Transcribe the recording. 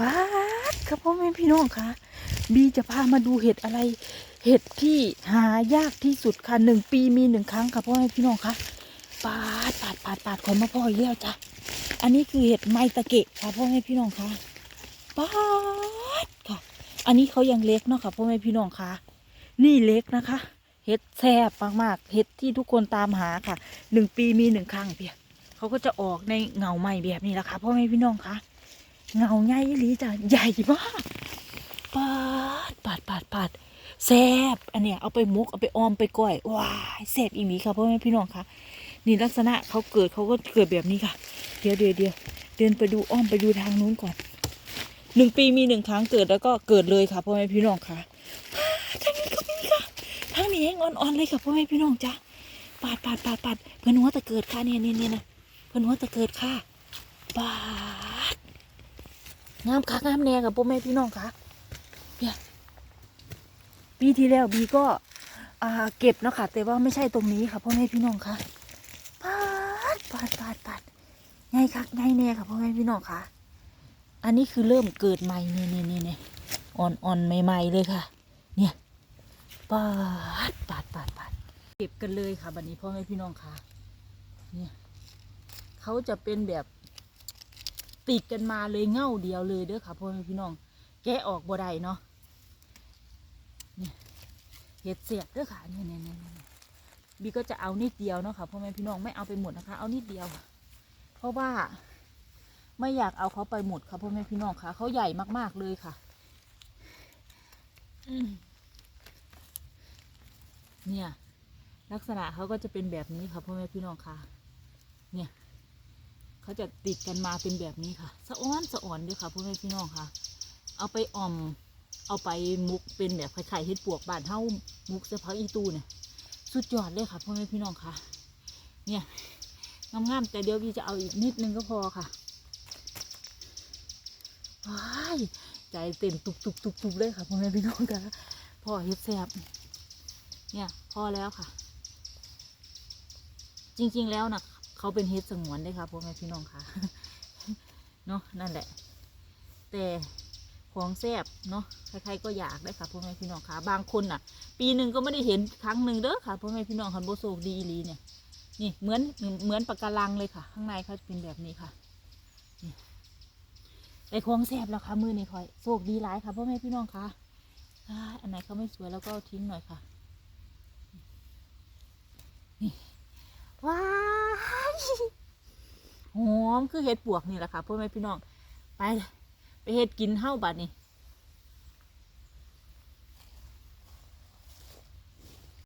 ป้าดครับพ่อแม่พี่น้องคะบีจะพามาดูเห็ดอะไร เห็ดที่หายากที่สุดค่ะหนึ่งปีมีหนึ่งครั้งค่ะพ่อแม่พี่น้องคะปาดปาดปาดปาดขอมาพ่ออีกแล้วจ้ะอันนี้คือเห็ดไมตะเกะค่ะพ่อแม่พี่น้องคะปาดค่ะ อันนี้เขายังเล็กเนาะค่ะพ่อแม่พี่น้องคะนี่เล็กนะคะ เห็ดแซ่บมากๆเห็ดที่ทุกคนตามหาค่ะหนึ่งปีมีหนึ่งครั้งเพียเขาก็จะออกในเงาใหม่แบบนี้แหละค่ะพ่อแม่พี่น้องคะ เงาใหญ่อีหลีจ้ะใหญ่มากปาดปาดปาดปาดแซ่บอันเนี้ยเอาไปมุกเอาไปออมไปก้อยว้ายแซบอีหลีค่ะพ่อแม่พี่น้องคะนี่ลักษณะเขาเกิดเขาก็เกิดแบบนี้ค่ะ เดี๋ยวเดี๋ยวเดี๋ยวเดินไปดูอ้อมไปดูทางนู้นก่อนหนึ่งปีมีหนึ่งครั้งเกิดแล้วก็เกิดเลยค่ะพ่อแม่พี่น้องค่ะทางนี้ก็มีค่ะทางนี้เองอ่อนๆเลยค่ะพ่อแม่พี่น้องจ้ะปาดปาดปาดปาดเพื่อนหัวตะเกิดค่ะเนี่ยเนี่ยเนี่ยนะเพื่อนหัวตะเกิดค่ะปาด งามค่ะงามแน่ค่ะพ่อแม่พี่น้องค่ะเนี่ยปีที่แล้วบีก็อ่าเก็บเนาะค่ะ แต่ว่าไม่ใช่ตรงนี้ค่ะพ่อแม่พี่น้องค่ะปาดปาดปาดปาดไงคักไงแน่ค่ะพ่อแม่พี่น้องค่ะอันนี้คือเริ่มเกิดใหม่เนี่ยเนี่ยเนี่ยเนี่ยอ่อนอ่อนใหม่ ๆ เลยค่ะ เนี่ยปาดปาดปาดปาดเก็บกันเลยค่ะบัดนี้พ่อแม่พี่น้องค่ะเนี่ยเขาจะเป็นแบบ ติดกันมาเลยเง่าเดียวเลยเด้อค่ะพ่อแม่พี่น้อง แกะออกบ่ได้เนาะเนี่ยเห็ดเสียบเด้อค่ะเนี่ยเนี่ยเนี่ยบีก็จะเอานิดเดียวเนาะค่ะพ่อแม่พี่น้องไม่เอาไปหมดนะคะ เอานิดเดียว เพราะว่า ไม่อยากเอาเขาไปหมดค่ะพ่อแม่พี่น้องค่ะเขาใหญ่มากๆเลยค่ะเนี่ย ลักษณะเขาก็จะเป็นแบบนี้ค่ะพ่อแม่พี่น้องค่ะ เนี่ย เขาจะติดกันมาเป็นแบบนี้ค่ะ สะอ้อนสะอ่อนด้วยค่ะพ่อแม่พี่น้องค่ะ เอาไปอ่อม เอาไปมุกเป็นแบบไข่ๆเห็ดปวกบานเท่ามุกเสพักอีตูเนี่ยสุดยอดเลยค่ะพ่อแม่พี่น้องค่ะ เนี่ยงามๆแต่เดี๋ยวพี่จะเอาอีกนิดนึงก็พอค่ะว้ายใจเต้นตุบตุบตุบตุบเลยค่ะพ่อแม่พี่น้องค่ะพ่อเฮ็ดแซ่บเนี่ยพอแล้วค่ะ จริงๆแล้วนะ เขาเป็นเฮ็ดสงวนได้ค่ะพ่อแม่พี่น้องค่ะเนาะนั่นแหละ แต่ของแซบเนาะใครๆก็อยากได้ค่ะพ่อแม่พี่น้องค่ะ บางคนน่ะ ปีหนึ่งก็ไม่ได้เห็นครั้งหนึ่งเด้อค่ะพ่อแม่พี่น้องคันโบโซกดีอีหลีเนี่ยนี่เหมือนเหมือนปากการังเลยค่ะ ข้างในเขาเป็นแบบนี้ค่ะนี่ได้ของแซบแล้วค่ะมือนี่คอยโชคดีหลายค่ะพ่อแม่พี่น้องค่ะอันไหนเขาไม่สวยแล้วก็ทิ้งหน่อยค่ะนี่ หอมคือเห็ดปวกนี่แหละค่ะพ่อแม่พี่น้องไปไปเห็ดกินเฮ้าบัดนี่